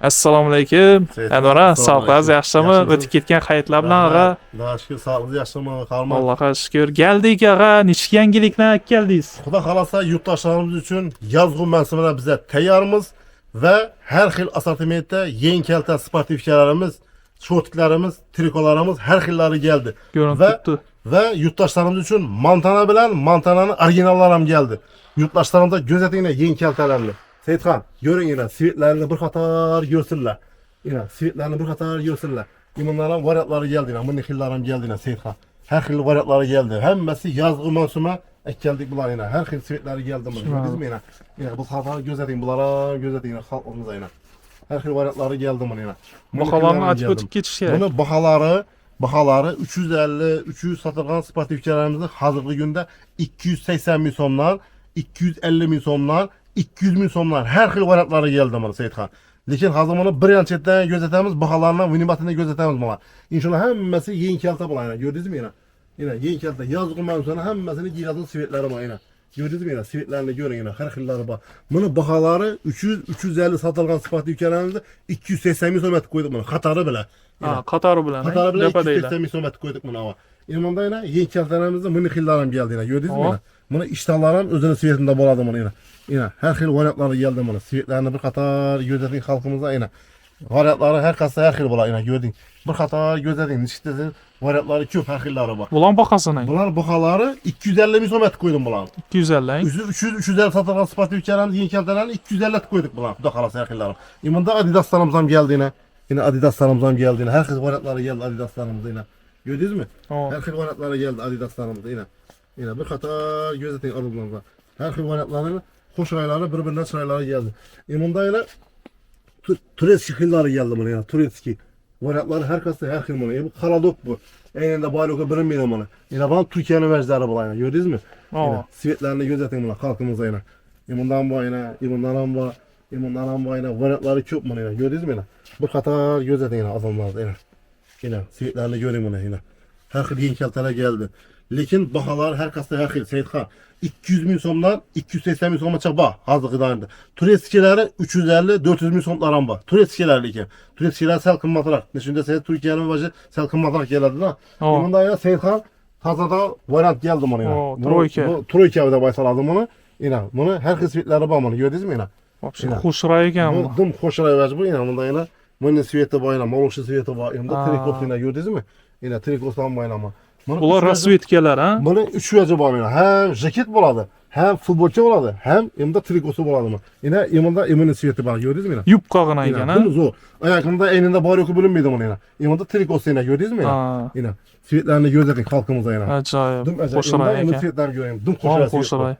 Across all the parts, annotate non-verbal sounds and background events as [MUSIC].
assalomu alaykum anvar sog'liqlaringiz yaxshimi o'tib ketgan hayitlar bilan ag'a Xudo shukr sog'ligingiz yaxshimi qarman allohga shukur keldik ag'a nechta yangiliklar olib keldingiz xudo xohlasa yurtdoshlarimiz uchun yozgi mavsumida biza tayyormiz va har xil assortimentda yeng kalta sportivkalarimiz shortiklarimiz trikolarimiz har xillari keldi ko'rinib turibdi va yurtdoshlarimiz uchun montana bilan montanani originallari ham keldi yurtdoshlarimiz go'zatinglar yeng kaltalarni seyitxon ko'ring ina svetlarni bir qator ko'rsinlar ina svetlarni bir qator ko'rsinlar bunlar ham variantlari keldi ina bunday xillari ham keldi ina seyitxon har xil variantlari keldi hammasi yozgi mavsuma keldik bular ina har xil svetlari keldi mana ko'rdingizmi ina ina bu xalqlar ko'zating bular ham ko'zating ina xalqimiz ina har xil variantlari keldi mana ina Bunday baholarni xillari aytib keldi. o'tib ketish kerak Buni bahalari bahalari 350 300 satılan sportivkalarımızın hazırlığı günde 280 bin somdan 250 bin 200 bin somdan her xil variantları geldi bana Seyitxan. Lekin hazır bunu bir yan çetten gözetemiz bahalarına vinibatını gözetemiz bana. İnşallah hemmesi yeni kelta bulan. Yani. Gördünüz mü yine? Yine yeni kelta yazgı sonra hemmesini giyiladın sivetleri var yine. Gördünüz mü yine? Sivetlerini görün yine. Her xilleri var. Bunun bahaları 300 350 satılgan sportivkalarımızda 280 bin somet koyduk bunu. Katarı bile. Yine. ha qatori bilan Qatar bilan depa deylar 280 ming so'm aytib qo'ydik buni. Endi bunda yana yeng kaltalarimizda buni xillari ham keldi yana. Ko'rdingizmi İshtalar ham o'zini svetida bo'ladi mana yana. Yana har xil variantlari keldi mana. Svetlarni bir qator ko'rsating xalqimizda yana. Variantlari har qaysi har xil bo'ladi yana ko'rding. Bir qator ko'rsating nechta variantlari ko'p har xillari bor. bular bahosini Bular baholari 250 ming so'm aytib qo'ydim bularni. 250 ang 300 350 satılan sportivkalarimiz yeni keltalarni 250 aytib qo'ydik bular. Xudo xolasa har xillari. E bunda Adidaslarimiz ham keldi yana. Yine Adidaslarımız ham geldi yine. Her xil variantları geldi Adidaslarımız yine. Gördünüz mü? Hop. Her xil variantları geldi Adidaslarımız yine. Yine bir qatar gözeting arılarında. Her xil variantları hoş ayları birbirinden çırayları geldi. E bunda yine tu- Turetski xilları geldi bana ya. Turetski. Variantları her kası her xil bana. E bu Karadok bu. Eninde bari oku bilinmeyen bana. Yine bana Türkiye'nin bu yine. Gördünüz mü? Yine Aa. sivetlerini gözetin buna halkımıza yine. İmundan bu yine, imundan bu, imundan bu yine. Variantları çok bana yine. Gördünüz mü yine? Bu kadar gözetin yine adamlarda yine. Yine sivetlerini görün buna yine. Her xil yeni keltele geldi Lekin bahalar her kasta her xil. Seyit Khan. 200 bin somdan 280 bin somga çaba hazır gıdayında. Turetskileri 350 400 bin somlaran var. Turetskiler lekin. Turetskiler sel kımmatırak. Şimdi sen Türkiye'nin başı sel kımmatırak geldi ha. Aa. Bunda ya Seyit Khan tazada variant geldi bana yine. Oo, Bunu- troika. bu Troika da başladı bunu. Yine bunu her xil svetleri var bunu. Gördünüz mü yine? вообще Yine. xushroq ekan bu Bu dım hoşuna evaz bu yine bunda yine. Bunun sveti var yine. Moluşu sveti var. Yine Aa. trikot yine gördünüz mü? Yine trikotdan var yine ama. Bunu bular üç vecih- rasvetkalar ha Bunun üç vecih var yine. Hem ceket buladı. Hem futbolcu buladı. Hem yine trikosu buladı mı? Yine yine emin sveti var. Gördünüz mü yine? yupqog'ini ekan ha Bunu zor. Bari yoku bilinmeydi bunu yine. Yine trikosu yine gördünüz mü yine? ha Yine. Svetlerini gözletin halkımıza yine. ajoyib Dım acayip. xushroq Yine emin ekan svetlerini göreyim. Dım Hop, koşar svet. xushroq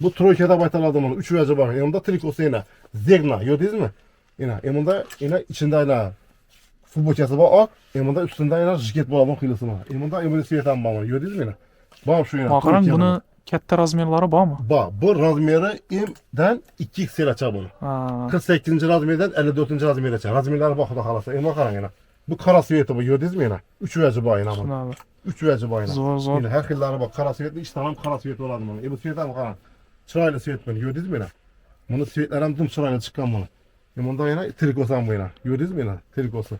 Bu Troika'da baytaladım onu. Üç vecih var. Yanımda trikosu yine. Zegna. Gördünüz mü? Yine. Yanımda yine yine futbolçası var. O. Yanımda üstünde yine jiket bulalım kıyılısı var. Yanımda emin svetten var. Gördünüz mü yine? Bak şu qarang Troika'nın. buni katta razmerlari bormi Bak bu razmeri imden 2x'el açar bunu. ha 48. razmerden 54. razmeri açar. Razmerler bak da halasa. Yine bakalım yine. Bu kara sveti bu gördünüz mü var yine. bunun. tushunadi Üç vecih var yine. zo'r zo'r Yine her xillari bak. Kara svetli iç tanam kara svet olan bunu. E bu svet ama kara. Çıraylı svet bunu. Gördünüz mü yine? Bunu svetler hem dım çıraylı çıkan bunu. E bunda yine trikosu ham bu yine. Gördünüz mü yine? Trikosu.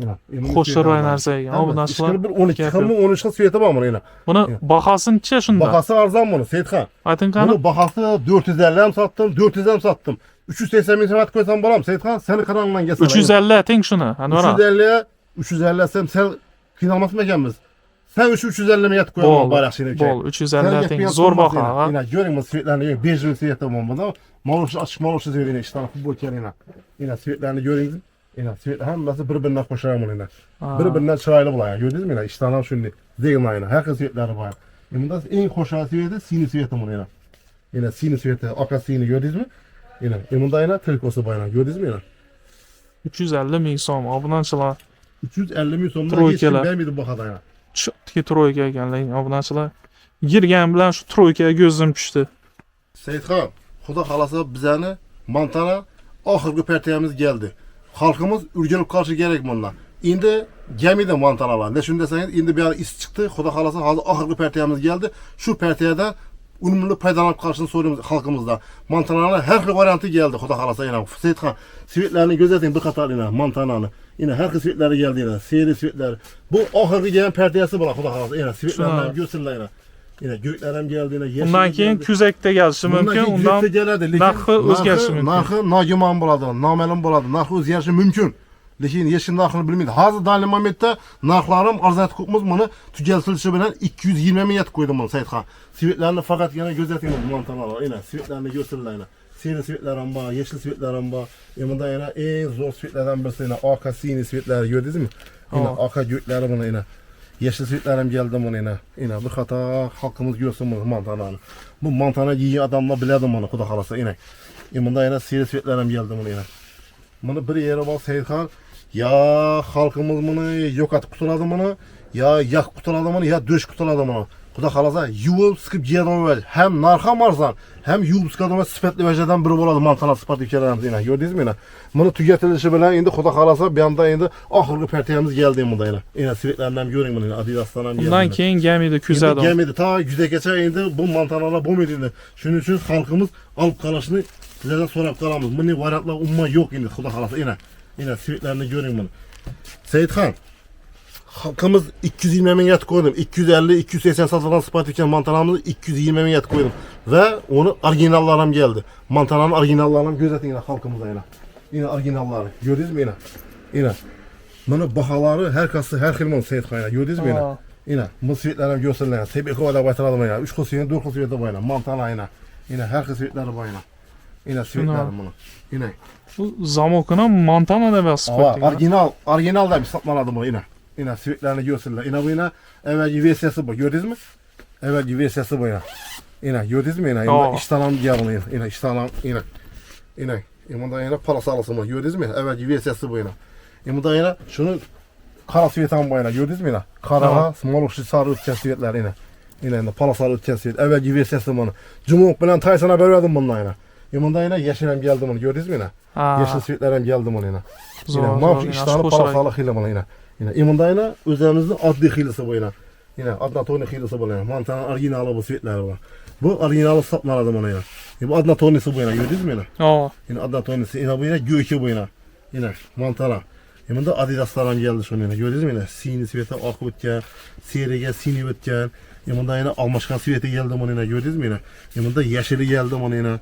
Yine. Bunun sveti xushroq ham var. narsa ekan Evet, bu narsalar bir 12 gap xil mi yo'q. 13 xil sveti bunu yine. buni bahosichi shunda Bahası arzan bunu Seyitxan. ayting qani Bunu bahası 450 hem sattım, 400 hem sattım. 380 bin semet koysam bolam Seyitxan seni karanlıktan gelsin. 350 ayting shuni anvar aka 350'ye 350 sen sen kıynamasın ekemiz. Sen 3 350 mi yat koyamam bol bayrak şeyine. bol 350 ayting zo'r baho ha Yine görün mü svetlerini bir jül sveti var bunda. Maluş açık maluş sveti yine işte futbol yine. Yine svetlerini görün. Yine svetler hemmesi birbirine koşar bunu yine. Ha. Birbirinden çıraylı bular ya. Gördünüz mü yine? İşte anam şimdi. Değil yine. Herkes svetleri var. Bunda en koşar sveti sini sveti bunu yine. Yine sini sveti, aka sini gördünüz mü? Yine. Bunda yine trikosu var yine. Gördünüz mü yine? 350 ming so'm obunachilar 350 bin sonunda Troikalar. hiç kim vermedi bu kadar ya. chotki troyka ekanlar obunachilar girgan bilan shu troykaga ko'zim tushdi Seyitxan, Xudo xolasa bizani Montana oxirgi partiyamiz geldi. Xalqimiz urganib qolishi kerak bundan. Endi gemide Montanalar. Ne shunda desangiz, endi bu yoqda is chiqdi. Xudo xolasa hozir oxirgi partiyamiz geldi. Shu partiyada unumlu paydalanıp karşını soruyoruz halkımızda. Mantananın her xil variantı geldi. Xuda xalasa yine. Seyit Xan, sivitlerini gözetin bir katar yine mantananı. Yine her xil sivitleri geldi yine. Seyri sivitleri. Bu ahırgı gelen perdiyesi bula Xuda xalasa. Yine sivitlerini görsünler yine. Yine göklerim geldi yine. yeşil Bundan keyin kuzakda gelishi mumkin. Bundan Undan narxi o'zgarishi mumkin. Narxi noguman bo'ladi, noma'lum bo'ladi, narxi o'zgarishi mumkin. Lekin yashin narxini bilmaydi. Hozir dalil momentda narxlarim arzatib ko'pmiz buni tugatilishi bilan 220 ming yetib qo'ydim buni Saidxon. Svetlarni faqat yana go'zating montanlar. Yana svetlarni ko'rsinlar yana. Seri svetlar ham bor, yashil svetlar ham bor. Endi yana eng zo'r svetlardan birisi yana oqa sini svetlari ko'rdingizmi? Yana oqa göklari buni yana. Yeşil svetlerim geldi buna yine. Yine bir hata halkımız görsün bunu mantananı. Bu mantana yiyen adamlar biledim bunu kuda halası yine. Yine yine seri svetlerim geldi buna yine. Bunu bir yere bak Seyithan. Ya halkımız bunu yok atıp kutuladı bunu. Ya yak kutuladı bunu ya döş kutuladı bunu. Kuda halasa yuvub sıkıp giyedim ver. Hem narxa marzan hem yuvub sıkadım ve sıfatlı veceden biri boladı mantana sıfat ülkelerimiz yine. Gördünüz mü yine? Bunu tüketilişi bilen indi kuda halasa bir anda indi ahırgı pertiyemiz geldi yine yine. Yine sivetlerinden görün bunu yine. Adidas'tan hem geldi. Undan yine. keyin gamida kuzadi. Gelmedi ta yüze geçer indi bu mantanalar bu medinde. Şunun için halkımız alıp kalaşını sizlerden sorup kalamız. Bu ne varyantlar umma yok indi kuda halasa yine. Yine sivetlerini görün bunu. Seyit Han. Halkımız 220 min yat koydum. 250 280 satılan Spartiken mantanamızı 220 min yat koydum. Ve onu orijinallarım geldi. Mantananın orijinallarını gözetin yine halkımıza yine. Yine orijinalları. Gördünüz mü yine? Yine. Bunu bahaları her kası her xilmon Seyit Han. Gördünüz mü yine? Yine. Bu sivitlerim gösterilen. Sebebi kovada baytaladım ya. Üç kusuyu, dört kusuyu da bayına. Mantana yine. Yine her kız sivitleri bayına. Yine sivitlerim bunu. Yine. Bu zamokuna Montana deb Ava, yozib orijinal, orijinal da bir satmaladım yine. Yine sivitlerini gösterirler. Yine bu yine evvelki VSS'i bu. Gördünüz mü? Evvelki VSS'i bu yine. Yine gördünüz mü yine? Yine Aa. iştalan diye bunu yine. Yine iştalan yine. Yine. Yine da yine parası alırsın bu. Gördünüz mü? Evvelki VSS'i bu yine. Yine da yine şunu kara sivetan bu yine. Gördünüz mü yine? Kara, smolukçu sarı ötken sivetler yine. Yine yine parasal ötken sivet. Evvelki VSS'i bunu. Cumhurbaşkanı bilen Tyson'a verdim bununla yine. Yine da yine yeşilem geldi bunu. Gördünüz mü yine? Yeşil sivetlerim geldi bunu yine. Yine iştahını qo'shiladi. parasalı xiyla bana yine. Yine imandayına üzerimizde adli hilisi boyuna. Yine Yine adna adnatoni hilisi boyuna. Mantanın originalı bu svetleri var. Bu originalı saplanadi mana yine. Bu adnatonisi boyuna gördünüz mü yine? Oo. Yine adnatonisi yine boyuna göğki boyuna. Yine mantana. Endi Adidaslardan geldi şunu yine. Gördünüzmü yine? Sini sveti oqib o'tgan, seriga sini o'tgan. Endi yana almashgan sveti geldi mana yine. Gördünüzmü yine? Endi yashili geldi mana yine.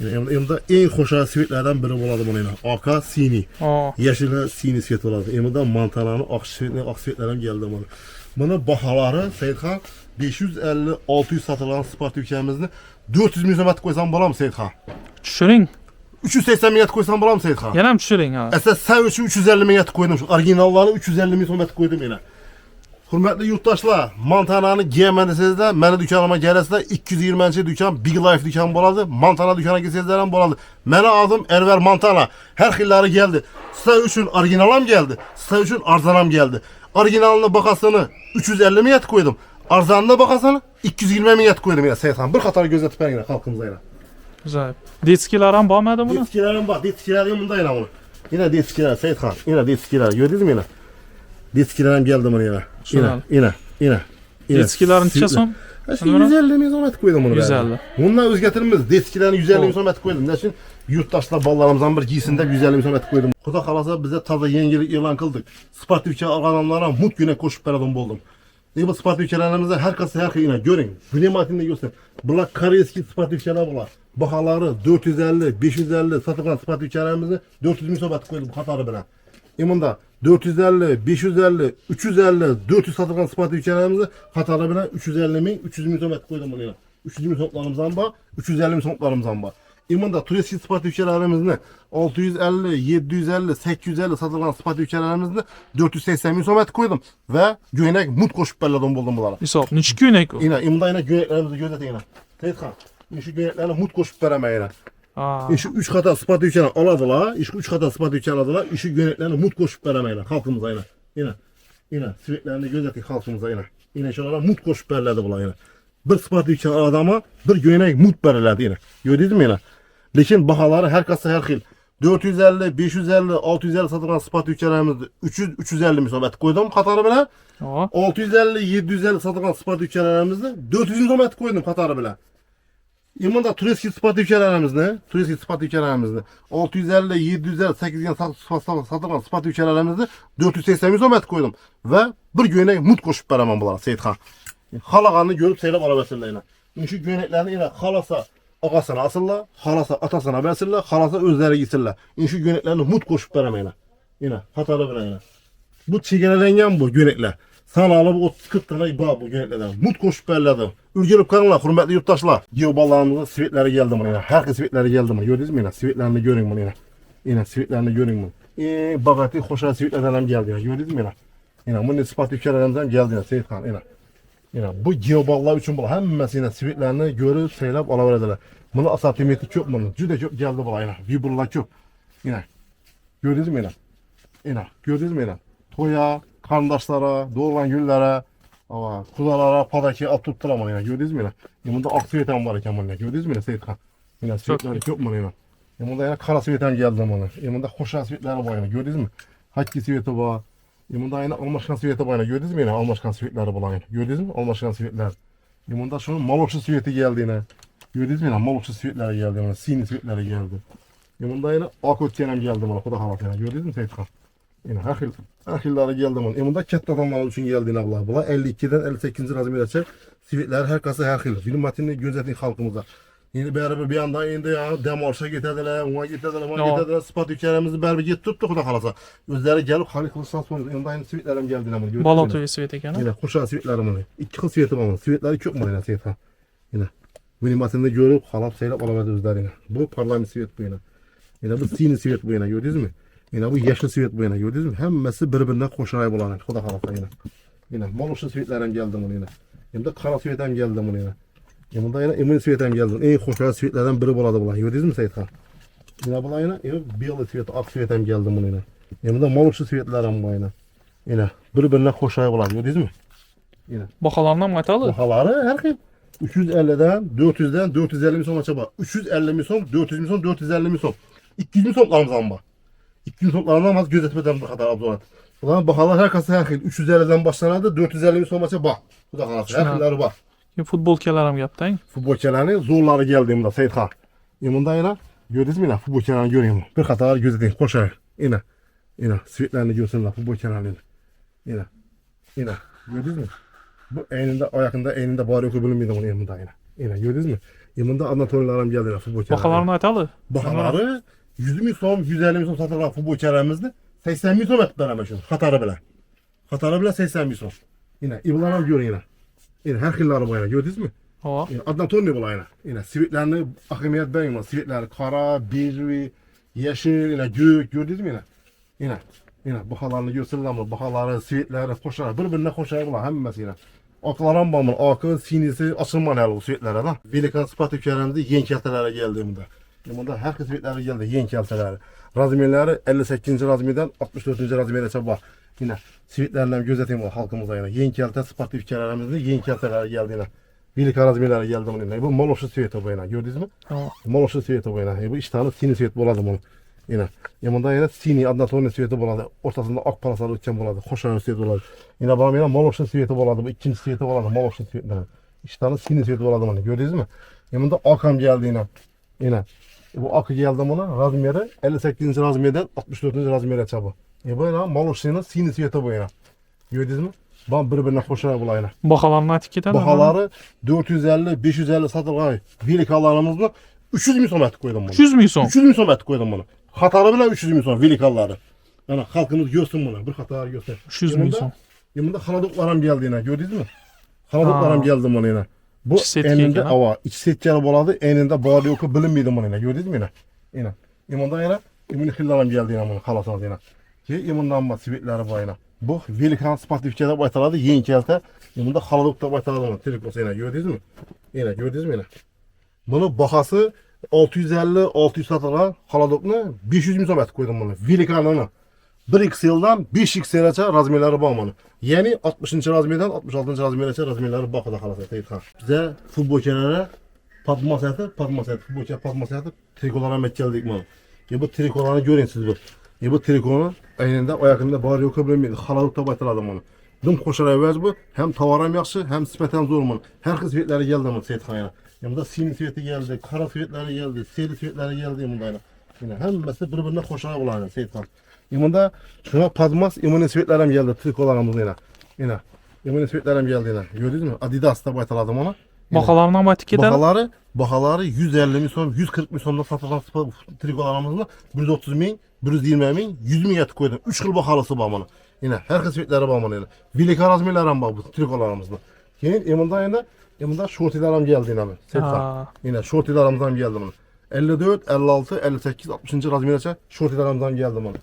Yine, yine de en hoşa svetlerden biri buladı bana yine. Aka sini. Ha. Yeşil sini svet oladi. Endi mantananın oq svetli oq svetlarim geldi bana. Buni baholari Seyitxon 550 600 sotilgan sport ülkemizni 400 ming so'm qo'ysam bo'ladimi Seyitxon? Tushiring. 380 ming qo'ysam bo'ladimi Seyitxon? Yana ham tushiring ha. Esa sen uchun 350 ming qo'ydim. Shu originallarni 350 ming so'm qo'ydim yana. Hurmatli yurtdoshlar, Montanani giyaman desangizlar, meni do'konimga kelasizlar, 220 do'kon Big Life do'koni bo'ladi. Montana do'koniga kelsangizlar ham bo'ladi. Meni adım Erver Montana. Har xillari keldi. Sizlar uchun original ham keldi. Sizlar uchun arzon ham keldi. Originalini bahosini 350 ming qo'ydim. Arzonini bahosini 220 ming qo'ydim. Ya Seyitxon, bir qator ko'zatib beringlar xalqimizga yana. Güzel. Detskilar ham bormidi buni? Detskilerim var. Detskilerim bunda yine bunu. Yine detskiler Seyit Han. Yine detskiler. Gördünüz mü yine? Detskilerim geldi bana yine. Yine. Şunlar. Yine. Yine. yine. Detskilarni necha so'm? Ha, şu 150 min etib qo'ydim bunu. 150. Bundan o'zgartirimiz. Detskilerini 150 min etib qo'ydim. Ne için? Yurttaşlar ballarımızdan bir giysin de 150 min etib qo'ydim. Xudo xolasa bize taze yangilik e'lon qildik. Sportivka alganlarga mut güne koşup beradim bo'ldim. Ne bu sportivkalarimizda har qaysi har xil yine görün. Vnimatinle göster. Bular koreyskiy sportivkalar bular. Bahaları 450, 550 satılan sportivkalarimizni 400 ming so'm etib qo'ydim qatori Imunda 450, 550, 350, 400 satılan sportivkalarimizni qatori bilan 350 ming, 300 ming so'm etib qo'ydim buni. 300 ming so'mlarimiz ham bor, 350 ming so'mlarimiz ham bor. Imunda turistik sportivkalarimizni 650, 750, 850 satılan sportivkalarimizni 480 ming so'm etib qo'ydim va go'ynak mut qo'shib belladim bo'ldim bularga. Hisob necha ko'ynak u? Yine imda yine göyneklerimizi gözetin yine. Teyithan. Şu göyneklerini mut koşup veremeye Ha. İşi üç kata sıfat ülkeni aladılar. İşi üç kata sıfat ülkeni aladılar. İşi göyneklerini mut koşup veremeye yine. Halkımıza yine. Yine. Yine. Sivetlerini gözetin halkımıza yine. Yine şuralara mut koşup verirlerdi bunlar yine. Bir sıfat ülkeni adama bir göynek mut verirlerdi yine. Gördünüz mü yine? Lekin bahaları her kasa her xil. 450, 550, 650 satılan sıfat ülkelerimizde 300, 350 misal koydum katarı bilen. Ha. 650, 750 satılan sport ülkelerimizde 400 domet koydum Katar'ı bile. İmanda turist spot ülkelerimizni, turist spot ülkelerimizni 650, 750, 800 sat, sat, sat, satılan spot ülkelerimizni 480 metre koydum. Ve bir güne mut koşup veremem bunlara Seyithan. Halağanını görüp seyrep alabilsinler. Şu göneklerini yine halasa ağasına asırlar, halasa atasına versinler, halasa özleri gitsinler. Şu göneklerini mut koşup veremeyin. Yine hatalı bile yine. Bu çiğnelengen bu gönekler. Sana alıp 30-40 tane bağ bu göneklerden. Mut koşup belledim. Ülgelip kanlar, hürmetli yurttaşlar. Geoballarımızın sivitleri geldi bana. Herkes sivitleri geldi bana. Gördünüz mü yine? Sivitlerini görün bunu yine. Yine sivitlerini görün bunu. Eee bagati hoşa sivitlerden hem geldi yine. Gördünüz mü yine? Yine bunun ispat ülkelerinden geldi yine Seyit Han yine. Yine bu geoballar için bu hemmesi yine sivitlerini görüp seylep alaverdiler. Bunu asla kıymeti çok bunun. Cüde çok geldi bu yine. Viburlar çok. Yine. Gördünüz mü yine? Yine. Gördünüz mü yine? Toya, kardeşlere, doğulan güllere, ama kuzalara, padaki at tuttular ama yine. Gördünüz mü yine? Yine bunda ak sivetem var iken bana. Gördünüz mü yine Seyit Han? Yine sivetleri çok mu yine? Yine bunda yine kara sivetem geldi bana. Yine bunda hoşa sivetleri var yine. Gördünüz mü? Hakki siveti var. Yine bunda yine almaşkan siveti var yine. Gördünüz mü yine? Almaşkan sivetleri bulan yine. Gördünüz mü? Almaşkan sivetler. Yine bunda şunun malokçu siveti geldi yine. Gördünüz mü yine? Malokçu sivetleri geldi yine. Sini sivetleri geldi. Yine bunda yine ak ötkenem geldi bana. Kuda halat yine. Gördünüz mü Seyit Han? Yine her xil her xilləri gəldi bunun. E bunda katta adamlar nə bunlar. Bunlar 52-dən 58-ci razmerəcək sivitlər hər qası hər xil. Film matini gözlətin xalqımıza. İndi beraber bir anda indi ya demarşa getədilər, ona getədilər, ona Yo. getədilər. Spat ülkelərimizi beraber get tutdu xuda xalasa. Özləri gəlib xalq qılsan sonra indi aynı sivitlərim gəldi nə bunu. Balotoyu svet ekan. Yine kuşağı sivitlerim bunu. İki kız siviti var bunun. Sivitleri çok mu yine sivit ha? Yine. Minimatını görüp halap seyrep alamadı özler yine. Bu parlament sivit bu yine. Yine bu sini sivit bu yine gördünüz mü? Yine bu yeşil sivit bu yine gördünüz mü? Hemmesi birbirinden koşarak bulanır. Kuda halapta yine. Yine moluşlu sivitlerim geldi bunu yine. Yine de kara sivitem geldi bunu yine. Yine bunda yine emin sivitem geldi. En koşarak sivitlerden biri buladı bulan. Gördünüz mü Seyit Han? Yine buna yine yine biyolu sivit, ak sivitem geldi bunu yine. Yine de moluşlu sivitlerim bu yine. Yine birbirine koşarak bulan. Gördünüz mü? Yine. Bahalarından qaytalı. Bahaları her şey 350'den 400'den 450 milyon açaba. 350 milyon, 400 milyon, 450 milyon. 200 milyon larımızdan var. 200 milyon larımızdan az gözetmeden bu kadar abdolat. Ulan bahalar her kasa her şey 350'den başlanırdı 450 milyon maça bak. Bu da kanası. Her şeyleri var. Futbolkalar ham gapdang. Futbolçilerini zorları geldiğimde Seyit Han. Yımında yine gördünüz mü yine futbolçilerini göreyim. Bir katar gözeteyim koşar. Yine. Yine sivitlerini görsünler futbolçilerini. Yine. Yine. Gördünüz mü? Bu elinde ayakında elinde bari oku bilinmeydi onun yanında yine. Yine gördünüz mü? Yanında Anatoliyalarım geldiler futbolçilerini. Bahalarını aytalı. Bahaları 100 bin son, 150 bin son satılan futbolçilerimizde 80 bin son ettiler hemen şunu. Katarı bile. Katarı bile 80 bin son. Yine İblan'a görün yine. Yine her bu yine gördünüz mü? Ha. Yine Adnan Tony bu yine. Yine sivitlerini akımiyet ben yine. Sivitler kara, bir, yeşil, yine gök gördünüz mü yine? Yine. Yine bahalarını görsünler mi? Bahaları, sivitleri, koşar. Birbirine koşar bunlar hemmesi yine. Akılaran bamın, akı, sinisi, açılman el o sivitlere da. Velikan Spat ülkelerinde yen keltelere geldiğimde. Bunda her sivitleri geldi, yen kelteleri. Razmiyeleri 58. razmiyeden 64. razmiyede çaba. Yine sivitlerle gözeteyim o halkımıza yine. Yen kelte Spat ülkelerimizde yen kelteleri geldi yine. Velikan razmiyeleri geldi bunun yine. Bu Moloşu siveti bu yine. Gördünüz mü? Ha. Moloşu siveti bu. E, Bu tane sini siveti buladı bunu. Yine. Yanında yine sini adına tonu siveti buladı. Ortasında ak parasalı uçan buladı. Koşar siveti buladı. Yine bana yine Moloşu siveti buladı. Bu ikinci siveti buladı. Moloşu. İki tane sini siveti buladı bunu. Gördünüz mü? Yanında akam geldi yine. Yine. E, bu akı geldi buna. Razmiyere 58. razmiyeden 64. razmiyere çabı. E bu yine Moloşu'nun sini siveti bu yine. Gördünüz mü? Ben birbirine koşar bula yine. Bahalarını aytib ketadi. Bahaları 450, 550 satılgan velikalarımızda 300 milyon so'm etib qo'ydim buni. 300 ming so'm. 300 milyon so'm etib qo'ydim buni. Xatari bilan 300 milyon so'm velikallari. Mana xalqimiz görsün bunu. Bir xatar görsün. 300 ming so'm. Yanında xaladoqlar ham geldi yine. Gördünüz mü? Xaladoqlar ham Ha. geldi buna yine. Bu eninde ava, iki setkalar bo'ladi, eninde bari yo'qi bilinmaydi buni yine. Gördünüz mü yine? Yine. Yimanda yine imuni xillar ham geldi yine buni xalasini yine. Ki imundan bak sivitlari bor yine. Bu velikan sportivka deb aytiladi, yeng kelta. Yimanda xaladoq deb aytiladi buni. Tirik bo'lsa yine. Gördünüz mü? Yine gördünüz mü yine? Bunu bahası 650 600 satılan xaladoqni 500 ming so'm etib qo'ydim buni. Velikanini. 1XL'dan 5XL'gacha razmerlari bor buni. Ya'ni 60 razmerdan 66 razmergacha razmerlari bor xudo xolasa Tayitxon. Biza futbolchilarga patmasiyati, patmasiyati, futbolchi patmasiyati trikolar ham keldik mana. E bu trikolarni ko'ring siz bu. E bu trikoni aynında oyog'imda bor yo'qi bilmaydi. Xaladoq deb aytiladi buni. Dim qo'shar evaz bu. Ham yaxshi, hem sifat ham zo'r buni. Har xil sifatlari keldi buni Tayitxon yana. Yanında sim siveti geldi, kara sivetleri geldi, seri sivetleri geldi yanında yine. Yine hemmesi birbirine koşarak olan Yanında şuna padmas imuni sivetlerim geldi, trikolarımız yine. Yine. İmuni sivetlerim geldi yine. Gördünüz mü? Adidas'ta baytaladım ona. Yine. Bakalarından baytı gider. Bahaları, bahaları 150 min son, 140 min sonda satılan trikolarımızda 130 bin, 120 bin, 100 bin yatı koydum. 3 yıl bahalısı bağmanı. Yine her kısmetleri bağmanı yine. Bilik arazmilerim bak bu trikolarımızda. Yine yanında yine yanında şortilerim geldi yine. Ha. Yine şortilerimizden geldi bunu. 54, 56, 58, 60. razmiyeçe şortilerimizden geldi bunu.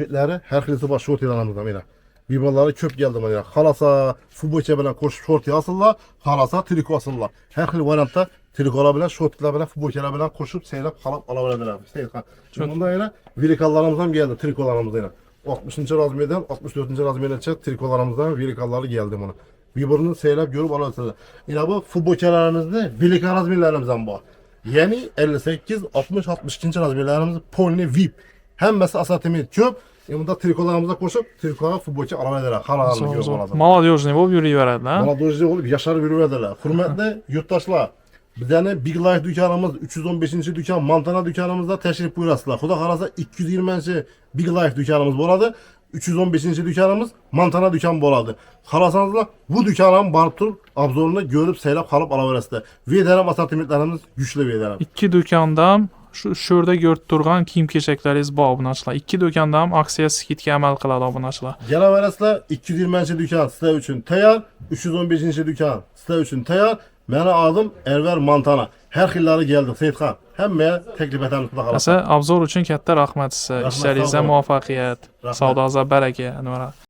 Sivitleri her kilisi var şortilerimizden yine. Bibaları köp geldi bana. Halasa futbolçu bilen koş şorti asırlar, halasa triko asırlar. Her xil variantda trikolar bilen, şortlar bilen, futbolçular bilen koşup seyrep kalap alabildiler. Seyirkan. Çok- Bunda yine vilikallarımızdan geldi trikolarımız yine. 60. razmiyeden 64. razmiyeçe trikolarımızdan vilikalları geldi bana. Birbirini seyrep görüp alabilirler. Yine bu futbolçularımızda vilika razmiyelerimizden bu. Yani 58, 60, 62. razmiyelerimiz Polni VIP. Həmməsi asatimi köp, e, Yumunda trikolarımıza qoşub trikolara futbolçu ara verərək, xaralarını görüb olardı. Maladiyozni olub yürüyə verədilər. Maladiyozni olub yaşar yürüyədilər. Hörmətli [LAUGHS] yurttaşlar, bir dənə Big Life dükanımız, 315-ci dükan, Mantana dükanımızda təşrif buyurasınlar. Xuda xarasa 220-ci Big Life dükanımız boladı. 315-ci dükanımız Mantana dükan boladı. Xarasanızla bu dükanın barıb durub, abzorunu görüb, seyləb qalıb ala verəsində. Vedərəm asatimitlərimiz güclü vedərəm. İki dükanda şu şurada görüp durğan kiyim keçəkləriz bu obunaçılar. İki dükkanda ham aksiya skidga amal qiladi obunaçılar. Gelaverasizlar 220. dükkan sizler üçün tayyor. 315. dükkan sizler üçün tayyor. Meni adım Erver Montana. Her xilları geldik Seyitxan. Hemmeye teklif etemiz xuda qalasa. Məsələn, obzor üçün katta rahmat sizə. Rahmat, İşlərinizə sağ olun. muvaffəqiyyət,